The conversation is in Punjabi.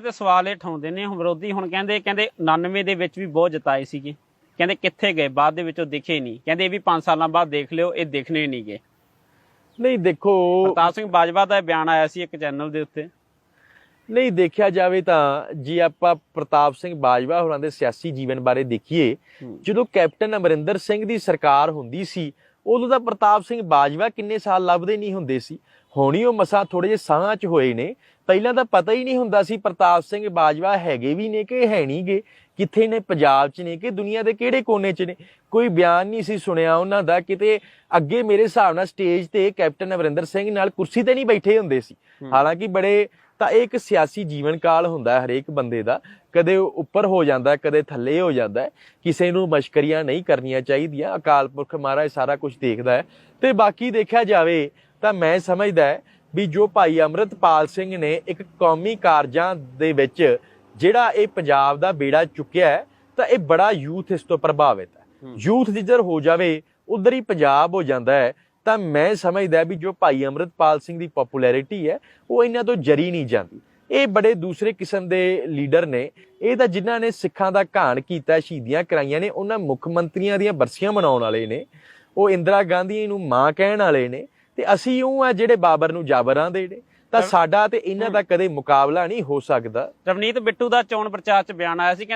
ਤੇ ਸਵਾਲ ਇਹ ਠਾਉਂਦੇ ਨੇ ਵਿਰੋਧੀ ਹੁਣ ਕਹਿੰਦੇ ਕਹਿੰਦੇ 99 ਦੇ ਵਿੱਚ ਵੀ ਬਹੁਤ ਜਿਤਾਏ ਸੀਗੇ। ਕਹਿੰਦੇ ਕਿੱਥੇ ਗਏ? ਬਾਅਦ ਦੇ ਵਿੱਚ ਉਹ ਦਿਖੇ ਨਹੀਂ। ਕਹਿੰਦੇ ਇਹ ਵੀ 5 ਸਾਲਾਂ ਬਾਅਦ ਦੇਖ ਲਿਓ ਇਹ ਦਿਖਣੇ ਨਹੀਂ ਗਏ। ਨਹੀਂ ਦੇਖੋ ਪ੍ਰਤਾਪ ਸਿੰਘ ਬਾਜਵਾ ਦਾ ਬਿਆਨ ਆਇਆ ਸੀ ਇੱਕ ਚੈਨਲ ਦੇ ਉੱਤੇ। ਨਹੀਂ ਦੇਖਿਆ ਜਾਵੇ ਤਾਂ ਜੇ ਆਪਾਂ ਪ੍ਰਤਾਪ ਸਿੰਘ ਬਾਜਵਾ ਹੋਰਾਂ ਦੇ ਸਿਆਸੀ ਜੀਵਨ ਬਾਰੇ ਦੇਖੀਏ। ਜਦੋਂ ਕੈਪਟਨ ਅਮਰਿੰਦਰ ਸਿੰਘ ਦੀ ਸਰਕਾਰ ਹੁੰਦੀ ਸੀ ਉਦੋਂ ਤਾਂ ਪ੍ਰਤਾਪ ਸਿੰਘ ਬਾਜਵਾ ਕਿੰਨੇ ਸਾਲ ਲੱਭਦੇ ਨਹੀਂ ਹੁੰਦੇ ਸੀ। ਹੋਣੀ ਉਹ ਮਸਾ ਥੋੜੇ ਜਿਹੇ ਸਾਹਾਂ 'ਚ ਹੋਏ ਨੇ। ਪਹਿਲਾਂ ਤਾਂ ਪਤਾ ਹੀ ਨਹੀਂ ਹੁੰਦਾ ਸੀ ਪ੍ਰਤਾਪ ਸਿੰਘ ਬਾਜਵਾ ਹੈਗੇ ਵੀ ਨੇ ਕਿ ਹੈ ਨਹੀਂਗੇ ਕਿੱਥੇ ਨੇ ਪੰਜਾਬ 'ਚ ਨੇ ਕਿ ਦੁਨੀਆ ਦੇ ਕਿਹੜੇ ਕੋਨੇ 'ਚ ਨੇ। ਕੋਈ ਬਿਆਨ ਨਹੀਂ ਸੀ ਸੁਣਿਆ ਉਹਨਾਂ ਦਾ। ਕਿਤੇ ਅੱਗੇ ਮੇਰੇ ਹਿਸਾਬ ਨਾਲ ਸਟੇਜ ਤੇ ਕੈਪਟਨ ਅਮਰਿੰਦਰ ਸਿੰਘ ਨਾਲ ਕੁਰਸੀ ਤੇ ਨਹੀਂ ਬੈਠੇ ਹੁੰਦੇ ਸੀ। ਹਾਲਾਂਕਿ ਬੜੇ ਤਾਂ ਇਹ ਇੱਕ ਸਿਆਸੀ ਜੀਵਨ ਕਾਲ ਹੁੰਦਾ ਹੈ ਹਰੇਕ ਬੰਦੇ ਦਾ। ਕਦੇ ਉੱਪਰ ਹੋ ਜਾਂਦਾ ਕਦੇ ਥੱਲੇ ਹੋ ਜਾਂਦਾ ਕਿਸੇ ਨੂੰ ਮਸ਼ਕਰੀਆਂ ਨਹੀਂ ਕਰਨੀਆਂ ਚਾਹੀਦੀਆਂ। ਅਕਾਲ ਪੁਰਖ ਮਹਾਰਾਜ ਸਾਰਾ ਕੁਝ ਦੇਖਦਾ ਹੈ। ਤੇ ਬਾਕੀ ਦੇਖਿਆ ਜਾਵੇ ਤਾਂ ਮੈਂ ਸਮਝਦਾ ਹੈ ਵੀ ਜੋ ਭਾਈ ਅਮਰਤਪਾਲ ਸਿੰਘ ਨੇ ਇੱਕ ਕੌਮੀ ਕਾਰਜਾਂ ਦੇ ਵਿੱਚ ਜਿਹੜਾ ਇਹ ਪੰਜਾਬ ਦਾ ਬੇੜਾ ਚੁੱਕਿਆ ਹੈ ਤਾਂ ਇਹ ਬੜਾ ਯੂਥ ਇਸ ਤੋਂ ਪ੍ਰਭਾਵਿਤ ਹੂੰ। ਯੂਥ ਜਿੱਧਰ ਹੋ ਜਾਵੇ ਉਧਰ ਹੀ ਪੰਜਾਬ ਹੋ ਜਾਂਦਾ ਹੈ। ਤਾਂ ਮੈਂ ਸਮਝਦਾ ਵੀ ਜੋ ਭਾਈ ਅਮਰਤਪਾਲ ਸਿੰਘ ਦੀ ਪਪੂਲੈਰਿਟੀ ਹੈ ਉਹ ਇਹਨਾਂ ਤੋਂ ਜਰੀ ਨਹੀਂ ਜਾਂਦੀ। ਇਹ ਬੜੇ ਦੂਸਰੇ ਕਿਸਮ ਦੇ ਲੀਡਰ ਨੇ। ਇਹ ਤਾਂ ਜਿਨ੍ਹਾਂ ਨੇ ਸਿੱਖਾਂ ਦਾ ਘਾਣ ਕੀਤਾ ਸ਼ਹੀਦੀਆਂ ਕਰਾਈਆਂ ਨੇ ਉਹਨਾਂ ਮੁੱਖ ਮੰਤਰੀਆਂ ਦੀਆਂ ਬਰਸੀਆਂ ਮਨਾਉਣ ਵਾਲੇ ਨੇ। ਉਹ ਇੰਦਰਾ ਗਾਂਧੀ ਨੂੰ ਮਾਂ ਕਹਿਣ ਵਾਲੇ ਨੇ। ਤੇ ਅਸੀਂ ਉਹ ਆ ਜਿਹੜੇ ਬਾਬਰ ਨੂੰ ਜਾਬਰਾਂ ਦੇ ਨੇ। ਤਾਂ ਸਾਡਾ ਤੇ ਇਹਨਾਂ ਦਾ ਕਦੇ ਮੁਕਾਬਲਾ ਨਹੀਂ ਹੋ ਸਕਦਾ। ਰਵਨੀਤ ਬਿੱਟੂ ਦਾ ਚੋਣ ਪ੍ਰਚਾਰ 'ਚ ਬਿਆਨ ਆਇਆ ਸੀ